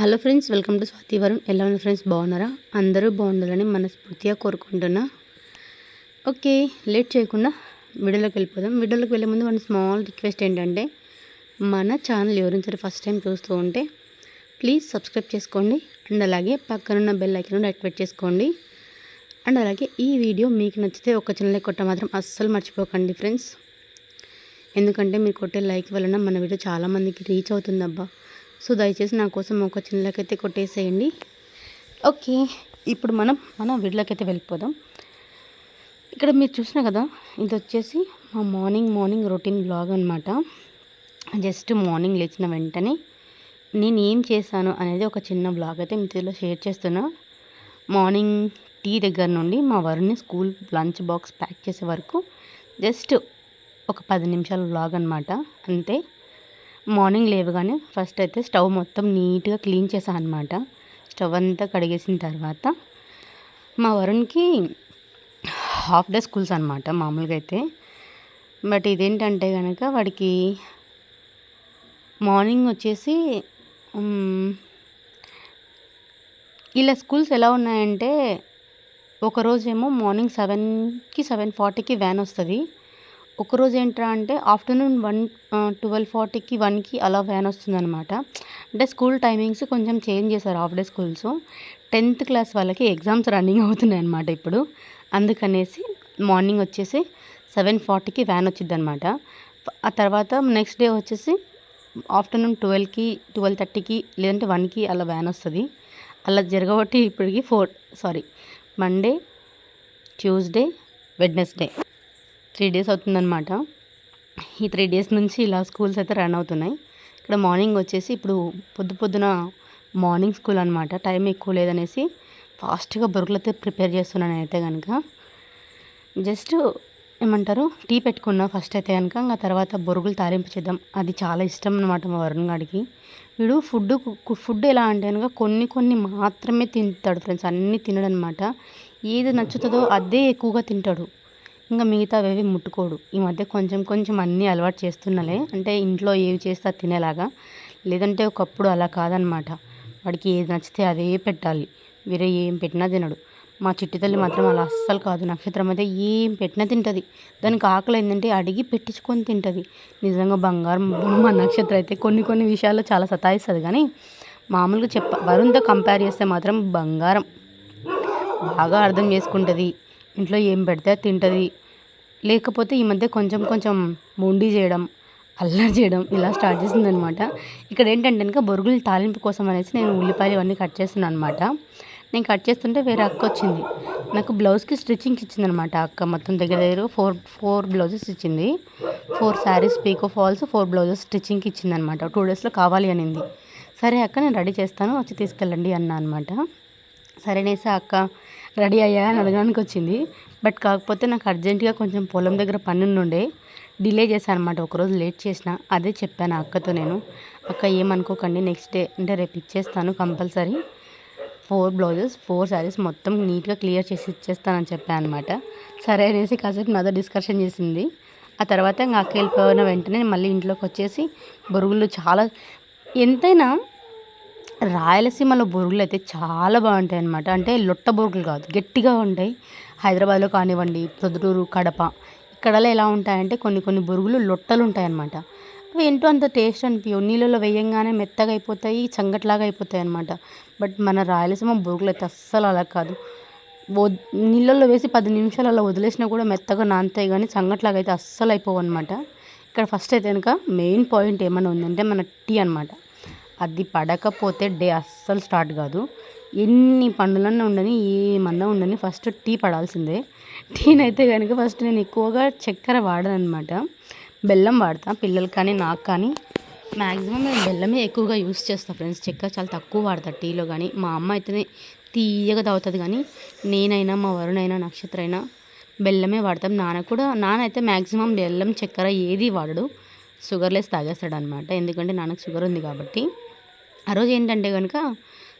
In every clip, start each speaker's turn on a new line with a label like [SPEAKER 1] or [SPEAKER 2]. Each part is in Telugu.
[SPEAKER 1] Hello friends welcome to Swathi Varun. ఎలా ఉన్నారు ఫ్రెండ్స్? బాగున్నారా? అందరూ బాగుండాలని మనస్ఫూర్తిగా కోరుకుంటున్నా. ఓకే లేట్ చేయకుండా వీడియోలోకి వెళ్ళిపోదాం. వీడియోలోకి వెళ్ళే ముందు మన స్మాల్ రిక్వెస్ట్ ఏంటంటే మన ఛానల్ ఎవరైనా సరే ఫస్ట్ టైం చూస్తూ ఉంటే ప్లీజ్ సబ్స్క్రైబ్ చేసుకోండి. అండ్ అలాగే పక్కనున్న బెల్ ఐకన్ యాక్టివేట్ చేసుకోండి. అండ్ అలాగే ఈ వీడియో మీకు నచ్చితే ఒక చిన్న లైక్ కొట్ట మాత్రం అస్సలు మర్చిపోకండి ఫ్రెండ్స్. ఎందుకంటే మీరు కొట్టే లైక్ వలన మన వీడియో చాలామందికి రీచ్ అవుతుంది అబ్బా సో దయచేసి నా కోసం ఒక చిన్నలకైతే కొట్టేసేయండి. ఓకే ఇప్పుడు మనం మన వీడియోకి అయితే వెళ్ళిపోదాం. ఇక్కడ మీరు చూసిన కదా ఇది వచ్చేసి మా మార్నింగ్ మార్నింగ్ రొటీన్ బ్లాగ్ అనమాట జస్ట్ మార్నింగ్ లేచిన వెంటనే నేను ఏం చేశాను అనేది ఒక చిన్న బ్లాగ్ అయితే మీతో షేర్ చేస్తున్నా. మార్నింగ్ టీ దగ్గర నుండి మా వరుణ్ని స్కూల్ లంచ్ బాక్స్ ప్యాక్ చేసే వరకు జస్ట్ ఒక పది నిమిషాల బ్లాగ్ అనమాట అంతే. మార్నింగ్ లేవగానే ఫస్ట్ అయితే స్టవ్ మొత్తం నీట్గా క్లీన్ చేశాను అనమాట స్టవ్ అంతా కడిగేసిన తర్వాత మా వరుణ్కి హాఫ్ డే స్కూల్స్ అనమాట మామూలుగా అయితే. బట్ ఇదేంటంటే కనుక వాడికి మార్నింగ్ వచ్చేసి ఇలా స్కూల్స్ ఎలా ఉన్నాయంటే ఒకరోజేమో మార్నింగ్ సెవెన్కి సెవెన్ ఫార్టీకి వ్యాన్ వస్తుంది. ఒకరోజు ఏంట్రా అంటే ఆఫ్టర్నూన్ వన్ ట్వెల్వ్ ఫార్టీకి వన్కి అలా వ్యాన్ వస్తుందన్నమాట. అంటే స్కూల్ టైమింగ్స్ కొంచెం చేంజ్ చేశారు half day schools. Tenth class వాళ్ళకి ఎగ్జామ్స్ రన్నింగ్ అవుతున్నాయి అనమాట ఇప్పుడు. అందుకనేసి మార్నింగ్ వచ్చేసి సెవెన్ ఫార్టీకి వ్యాన్ వచ్చింది అనమాట ఆ తర్వాత నెక్స్ట్ డే వచ్చేసి ఆఫ్టర్నూన్ ట్వెల్వ్కి ట్వెల్వ్ థర్టీకి లేదంటే వన్కి అలా వ్యాన్ వస్తుంది. అలా జరగబట్టి ఇప్పటికి four sorry Monday Tuesday Wednesday. Three days అవుతుందన్నమాట. ఈ త్రీ డేస్ నుంచి ఇలా స్కూల్స్ అయితే రన్ అవుతున్నాయి. ఇక్కడ మార్నింగ్ వచ్చేసి ఇప్పుడు పొద్దు పొద్దున మార్నింగ్ స్కూల్ అనమాట టైం ఎక్కువ లేదనేసి ఫాస్ట్గా బొరుగులు ప్రిపేర్ చేస్తున్నాను అయితే కనుక జస్ట్ ఏమంటారు? టీ పెట్టుకున్నా ఫస్ట్ అయితే కనుక ఇంకా తర్వాత బొరుగులు తాలింపు చేద్దాం. అది చాలా ఇష్టం అనమాట మా వరుణ్ గారికి వీడు ఫుడ్ ఫుడ్ ఎలా అంటే కనుక కొన్ని కొన్ని మాత్రమే తింటాడు ఫ్రెండ్స్. అన్నీ తినడనమాట ఏది నచ్చుతుందో అదే ఎక్కువగా తింటాడు. ఇంకా మిగతావేవి ముట్టుకోడు. ఈ మధ్య కొంచెం కొంచెం అన్నీ అలవాటు చేస్తున్నలే. అంటే ఇంట్లో ఏవి చేస్తే తినేలాగా. లేదంటే ఒకప్పుడు అలా కాదనమాట. వాడికి ఏది నచ్చితే అదే పెట్టాలి. వేరే ఏం పెట్టినా తినడు. మా చిట్టి తల్లి మాత్రం అలా అస్సలు కాదు. నక్షత్రం అయితే ఏం పెట్టినా తింటుంది. దానికి ఆకలి ఏంటంటే అడిగి పెట్టించుకొని తింటుంది. నిజంగా బంగారం మా నక్షత్రం అయితే కొన్ని కొన్ని విషయాల్లో చాలా సతాయిస్తుంది. కానీ మామూలుగా చెప్ప వరుణ్తో కంపేర్ చేస్తే మాత్రం బంగారం బాగా అర్థం చేసుకుంటుంది. ఇంట్లో ఏం పెడితే తింటుంది. లేకపోతే ఈ మధ్య కొంచెం కొంచెం మొండి చేయడం అల్లరి చేయడం ఇలా స్టార్ట్ చేసిందనమాట ఇక్కడ ఏంటంటే కనుక బొరుగులు తాలింపు కోసం అనేసి నేను ఉల్లిపాయలు ఇవన్నీ కట్ చేస్తున్నాను అనమాట నేను కట్ చేస్తుంటే వేరే అక్క వచ్చింది. నాకు బ్లౌజ్కి స్టిచ్చింగ్ ఇచ్చిందనమాట అక్క మొత్తం దగ్గర దగ్గర ఫోర్ ఫోర్ బ్లౌజెస్ ఇచ్చింది. Four saris pico falls four blouses స్టిచ్చింగ్కి ఇచ్చిందనమాట టూ డేస్లో కావాలి అనింది. సరే అక్క నేను రెడీ చేస్తాను వచ్చి తీసుకెళ్ళండి అన్నా అనమాట సరేనేసా అక్క రెడీ అయ్యా అని అడగడానికి వచ్చింది. బట్ కాకపోతే నాకు అర్జెంటుగా కొంచెం పొలం దగ్గర పని ఉండే డిలే చేశాను అనమాట ఒకరోజు లేట్ చేసిన. అదే చెప్పాను అక్కతో నేను. అక్క ఏమనుకోకండి నెక్స్ట్ డే అంటే రేపు ఇచ్చేస్తాను compulsory. Four blouses four saris మొత్తం నీట్గా క్లియర్ చేసి ఇచ్చేస్తానని చెప్పాను అనమాట. సరే అనేసి కాసేపు నాతో డిస్కషన్ చేసింది. ఆ తర్వాత ఇంకా అక్క వెళ్ళిపోయిన వెంటనే మళ్ళీ ఇంట్లోకి వచ్చేసి బొరుగులు చాలా ఎంతైనా రాయలసీమలో బొరుగులు అయితే చాలా బాగుంటాయి అనమాట అంటే లొట్ట బొరుగులు కాదు గట్టిగా ఉంటాయి. హైదరాబాద్లో కానివ్వండి ప్రొద్దుటూరు కడప ఇక్కడలో ఎలా ఉంటాయంటే కొన్ని కొన్ని బురుగులు లొట్టలు ఉంటాయి అనమాట అవి ఏంటో అంత టేస్ట్ అనిపించవు నీళ్ళలో వేయంగానే మెత్తగా అయిపోతాయి చంగట్లాగా అయిపోతాయి అనమాట బట్ మన రాయలసీమ బురుగులు అయితే అస్సలు అలా కాదు. నీళ్ళల్లో వేసి పది నిమిషాలు అలా వదిలేసినా కూడా మెత్తగా నానతాయి కానీ సంగట్లాగా అయితే అస్సలు అయిపోవు అనమాట ఇక్కడ ఫస్ట్ అయితే కనుక మెయిన్ పాయింట్ ఏమైనా ఉందంటే మన టీ అనమాట అది పడకపోతే డే అస్సలు స్టార్ట్ కాదు. ఎన్ని పండులన్నా ఉండని ఏమన్నా ఉండని ఫస్ట్ టీ పడాల్సిందే. టీనైతే కనుక ఫస్ట్ నేను ఎక్కువగా చక్కెర వాడను అనమాట బెల్లం వాడతా పిల్లలు కానీ నాకు కానీ. మ్యాక్సిమం నేను బెల్లమే ఎక్కువగా యూస్ చేస్తాను ఫ్రెండ్స్ చక్కెర చాలా తక్కువ వాడతా టీలో కానీ. మా అమ్మ అయితేనే తీయగా తాగుతుంది కానీ నేనైనా మా వరుణైనా నక్షత్ర అయినా బెల్లమే వాడతాం. నాన్న కూడా నాన్న అయితే మ్యాక్సిమం బెల్లం చక్కెర ఏది వాడడు. షుగర్లెస్ తాగేస్తాడు అనమాట ఎందుకంటే నాన్నకు షుగర్ ఉంది కాబట్టి. ఆ రోజు ఏంటంటే కనుక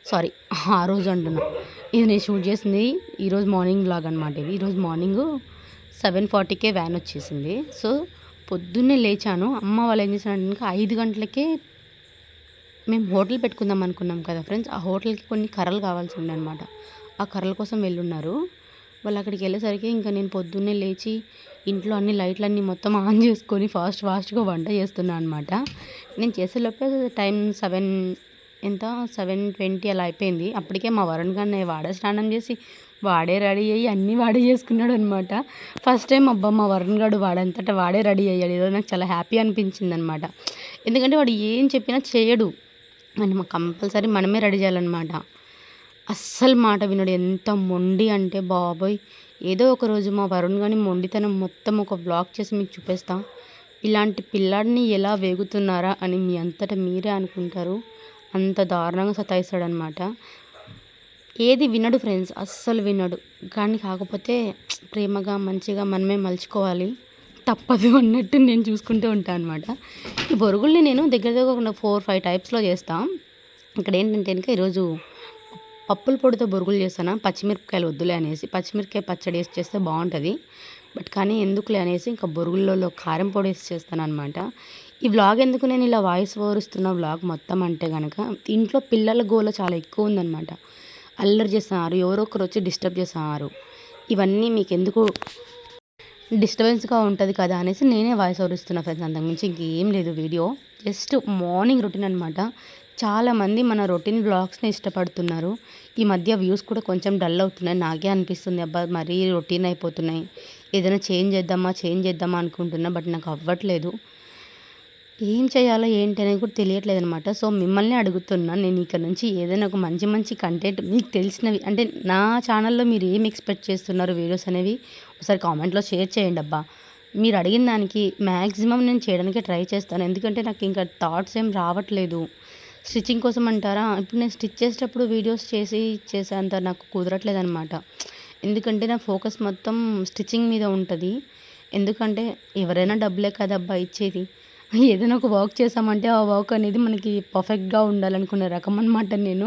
[SPEAKER 1] సారీ ఆ రోజు అంటున్నా. ఇది నేను షూట్ చేసింది ఈరోజు మార్నింగ్ బ్లాగ్ అనమాట ఇది. ఈరోజు మార్నింగ్ సెవెన్ ఫార్టీకే వ్యాన్ వచ్చేసింది. సో పొద్దున్నే లేచాను. అమ్మ వాళ్ళు ఏం చేశారంటే ఇంకా ఐదు గంటలకే మేము హోటల్ పెట్టుకుందాం అనుకున్నాం కదా ఫ్రెండ్స్. ఆ హోటల్కి కొన్ని కర్రలు కావాల్సి ఉండే అనమాట ఆ కర్రల కోసం వెళ్ళున్నారు. వాళ్ళు అక్కడికి వెళ్ళేసరికి ఇంకా నేను పొద్దున్నే లేచి ఇంట్లో అన్ని లైట్లన్నీ మొత్తం ఆన్ చేసుకొని ఫాస్ట్ ఫాస్ట్గా వంట చేస్తున్నాను అనమాట నేను చేసేలోపే టైం సెవెన్ ఎంత సెవెన్ ట్వంటీ అలా అయిపోయింది. అప్పటికే మా వరుణ్ గారిని వాడే స్నానం చేసి వాడే రెడీ అయ్యి అన్నీ వాడే చేసుకున్నాడు అనమాట ఫస్ట్ టైం అబ్బా మా వరుణ్ గారు వాడంతటా వాడే రెడీ అయ్యాడు. ఏదో నాకు చాలా హ్యాపీ అనిపించింది అనమాట ఎందుకంటే వాడు ఏం చెప్పినా చేయడు. మనం కంపల్సరీ మనమే రెడీ చేయాలన్నమాట. అస్సలు మాట వినడు. ఎంత మొండి అంటే బాబోయ్. ఏదో ఒక రోజు మా వరుణ్ గారిని మొండితనం మొత్తం ఒక బ్లాగ్ చేసి మీకు చూపిస్తాం. ఇలాంటి పిల్లాడిని ఎలా వేగుతున్నారా అని మీ అంతటా మీరే అనుకుంటారు. అంత దారుణంగా సతాయిస్తాడనమాట. ఏది వినడు ఫ్రెండ్స్ అస్సలు వినడు. కానీ కాకపోతే ప్రేమగా మంచిగా మనమే మలుచుకోవాలి. తప్పదు అన్నట్టు నేను చూసుకుంటూ ఉంటాను అనమాట ఈ బొరుగుల్ని నేను దగ్గర దగ్గర ఫోర్ ఫైవ్ టైప్స్లో చేస్తాం. ఇక్కడ ఏంటంటే కనుక ఈరోజు పప్పుల పొడితో బొరుగులు చేస్తాను? పచ్చిమిరపకాయలు వద్దులే అనేసి. పచ్చిమిరపకాయ పచ్చడి వేసి చేస్తే బాగుంటుంది. బట్ కానీ ఎందుకులే అనేసి ఇంకా బొరుగులలో కారం పొడి వేసి చేస్తాను అనమాట ఈ వ్లాగ్ ఎందుకు నేను ఇలా వాయిస్ ఓవర్ వ్లాగ్ మొత్తం అంటే కనుక ఇంట్లో పిల్లల గోల చాలా ఎక్కువ ఉందన్నమాట. అల్లరి చేస్తున్నారు ఎవరో ఒకరు వచ్చి డిస్టర్బ్ చేస్తున్నారు. ఇవన్నీ మీకు ఎందుకు డిస్టర్బెన్స్గా ఉంటుంది కదా అనేసి నేనే వాయిస్ ఓరుస్తున్నా ఫ్రెండ్స్ అంతకుమించి ఇంకేం లేదు వీడియో. జస్ట్ మార్నింగ్ రొటీన్ అనమాట చాలామంది మన రొటీన్ బ్లాగ్స్ని ఇష్టపడుతున్నారు. ఈ మధ్య వ్యూస్ కూడా కొంచెం డల్ అవుతున్నాయి. నాకే అనిపిస్తుంది అబ్బా మరీ రొటీన్ అయిపోతున్నాయి. ఏదైనా చేంజ్ చేద్దామా చేంజ్ చేద్దామా అనుకుంటున్నా బట్ నాకు అవ్వట్లేదు. ఏం చేయాలో ఏంటి అనేది కూడా తెలియట్లేదు అనమాట సో మిమ్మల్ని అడుగుతున్నాను నేను ఇక్కడ నుంచి ఏదైనా ఒక మంచి మంచి కంటెంట్ మీకు తెలిసినవి అంటే నా ఛానల్లో మీరు ఏం ఎక్స్పెక్ట్ చేస్తున్నారు వీడియోస్ అనేవి ఒకసారి కామెంట్లో షేర్ చేయండి అబ్బా. మీరు అడిగిన దానికి మ్యాక్సిమం నేను చేయడానికి ట్రై చేస్తాను. ఎందుకంటే నాకు ఇంకా థాట్స్ ఏం రావట్లేదు. స్టిచ్చింగ్ కోసం అంటారా? ఇప్పుడు నేను స్టిచ్ చేసేటప్పుడు వీడియోస్ చేసి చేసేంత నాకు కుదరట్లేదు అనమాట ఎందుకంటే నా ఫోకస్ మొత్తం స్టిచ్చింగ్ మీద ఉంటుంది. ఎందుకంటే ఎవరైనా డబ్బులే కదబ్బా ఇచ్చేది. ఏదైనా ఒక వర్క్ చేసామంటే ఆ వర్క్ అనేది మనకి పర్ఫెక్ట్గా ఉండాలనుకునే రకం అనమాట నేను.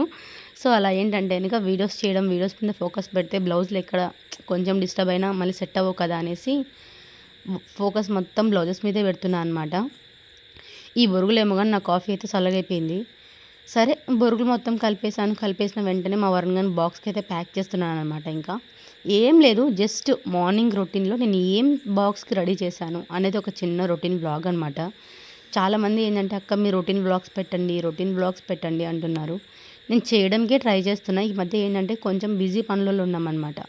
[SPEAKER 1] సో అలా ఏంటంటే కనుక వీడియోస్ చేయడం వీడియోస్ మీద ఫోకస్ పెడితే బ్లౌజ్లు ఎక్కడ కొంచెం డిస్టర్బ్ అయినా మళ్ళీ సెట్ అవ్వవు కదా అనేసి ఫోకస్ మొత్తం బ్లౌజెస్ మీదే పెడుతున్నాను అనమాట ఈ బొరుగులేమో కానీ నా కాఫీ అయితే చల్లగైపోయింది. సరే బొరుగులు మొత్తం కలిపేసాను కలిపేసిన వెంటనే మా వరుణ్ గారిని బాక్స్కి అయితే ప్యాక్ చేస్తున్నాను అనమాట ఇంకా. ఏం లేదు జస్ట్ మార్నింగ్ రొటీన్లో నేను ఏం బాక్స్కి రెడీ చేశాను అనేది ఒక చిన్న రొటీన్ బ్లాగ్ అనమాట చాలామంది ఏంటంటే అక్క మీ రొటీన్ బ్లాగ్స్ పెట్టండి రొటీన్ బ్లాగ్స్ పెట్టండి అంటున్నారు. నేను చేయడానికే ట్రై చేస్తున్నా. ఈ మధ్య ఏంటంటే కొంచెం బిజీ పనులలో ఉన్నామన్నమాట.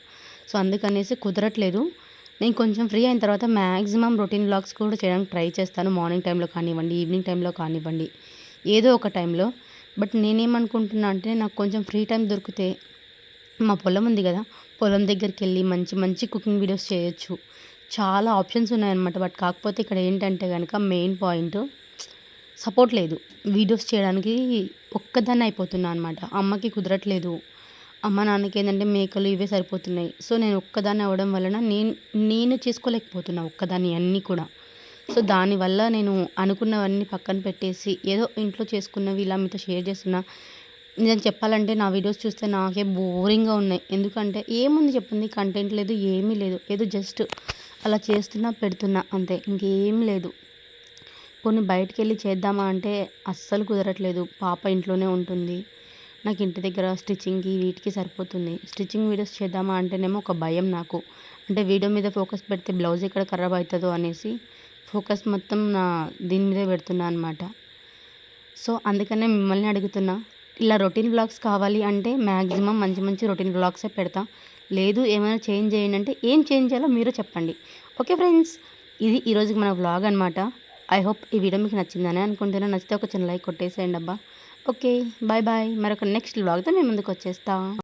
[SPEAKER 1] సో అందుకనేసి కుదరట్లేదు. నేను కొంచెం ఫ్రీ అయిన తర్వాత మ్యాక్సిమం రొటీన్ బ్లాగ్స్ కూడా చేయడానికి ట్రై చేస్తాను. మార్నింగ్ టైంలో కానివ్వండి ఈవినింగ్ టైంలో కానివ్వండి. ఏదో ఒక టైంలో బట్ నేనేమనుకుంటున్నా అంటే నాకు కొంచెం ఫ్రీ టైం దొరికితే మా పొలం ఉంది కదా పొలం దగ్గరికి వెళ్ళి మంచి మంచి కుకింగ్ వీడియోస్ చేయొచ్చు. చాలా ఆప్షన్స్ ఉన్నాయన్నమాట. బట్ కాకపోతే ఇక్కడ ఏంటంటే కనుక మెయిన్ పాయింట్ సపోర్ట్ లేదు. వీడియోస్ చేయడానికి ఒక్కదాన్ని అయిపోతున్నా అనమాట అమ్మకి కుదరట్లేదు. అమ్మ నాన్నకి ఏంటంటే మేకలు ఇవే సరిపోతున్నాయి. సో నేను ఒక్కదాన్ని అవ్వడం వలన నేను నేను చేసుకోలేకపోతున్నా ఒక్కదాన్ని అన్నీ కూడా. సో దానివల్ల నేను అనుకున్నవన్నీ పక్కన పెట్టేసి ఏదో ఇంట్లో చేసుకున్నవి ఇలా మీతో షేర్ చేస్తున్నా. నిజం చెప్పాలంటే నా వీడియోస్ చూస్తే నాకే బోరింగ్గా ఉన్నాయి. ఎందుకంటే ఏముంది చెప్పింది కంటెంట్ లేదు ఏమీ లేదు. ఏదో జస్ట్ అలా చేస్తున్నా పెడుతున్నా అంతే. ఇంకేం లేదు. కొన్ని బయటికి వెళ్ళి చేద్దామా అంటే అస్సలు కుదరట్లేదు. పాప ఇంట్లోనే ఉంటుంది. నాకు ఇంటి దగ్గర స్టిచ్చింగ్కి వీటికి సరిపోతుంది. స్టిచ్చింగ్ వీడియోస్ చేద్దామా అంటేనేమో ఒక భయం నాకు. అంటే వీడియో మీద ఫోకస్ పెడితే బ్లౌజ్ ఎక్కడ ఖరాబ్ అవుతుందో అనేసి ఫోకస్ మొత్తం నా దీని మీదే పెడుతున్నా అనమాట సో అందుకనే మిమ్మల్ని అడుగుతున్నా ఇలా రొటీన్ బ్లాగ్స్ కావాలి అంటే మ్యాక్సిమం మంచి మంచి రొటీన్ బ్లాగ్సే పెడతా. లేదు ఏమైనా చేంజ్ చేయండి అంటే ఏం చేంజ్ చేయాలో మీరు చెప్పండి. ఓకే ఫ్రెండ్స్ ఇది ఈరోజుకి మన బ్లాగ్ అనమాట ఐ హోప్ ఈ వీడియో మీకు నచ్చిందని అనుకుంటున్నా. నచ్చితే ఒక చిన్న లైక్ కొట్టేసేయండి అబ్బా. Okay bye bye. మరొక నెక్స్ట్ బ్లాగ్తో మేము ముందుకు వచ్చేస్తా.